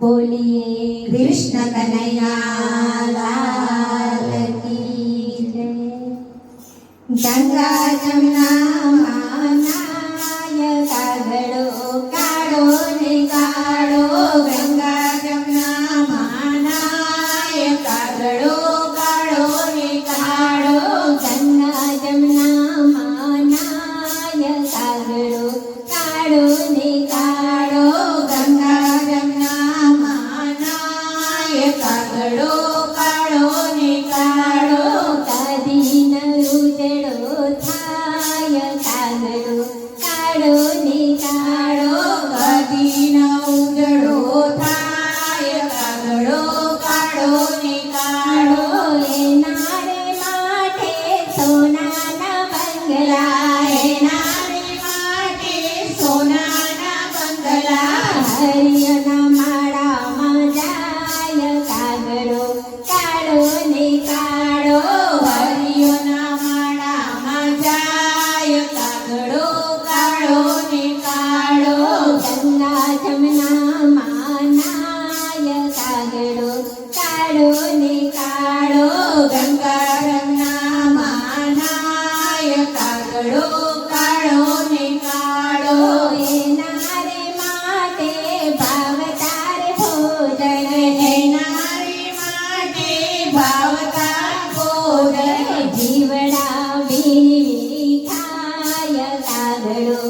बोलिए कृष्ण कन्हैया गंगा जमुना કાગરિયાના માળામાં જાય કાગરો કાળો ને કાળો હરિયોના માળામાં જાય કાગડો કાળો ને કાળો ગંગા જમના માનાય કાગડો કાળો ને કાળો ગંગા Aleluia.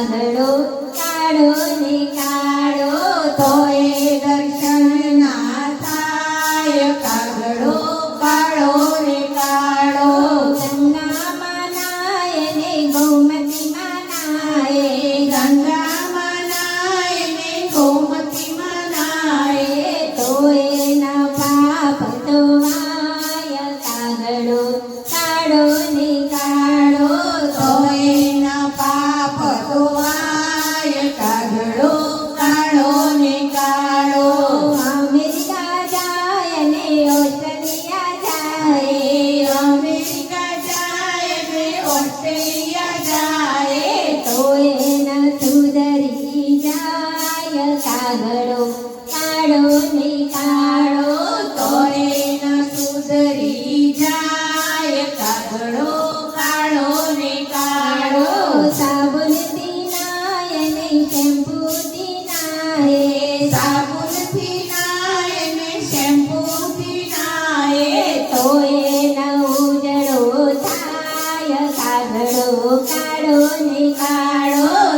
કાગડો કાળો ને નિશાળો તોરે ન સુધરી જાય કાગડો કાળો ને કાળો. સાબુન દિનાય ને શેમ્પુ દિનાય સાબુન દિનાય ને શેમ્પુ દિનાય તોય ન ઉજળો થાય કાગડો કાળો ને કાળો.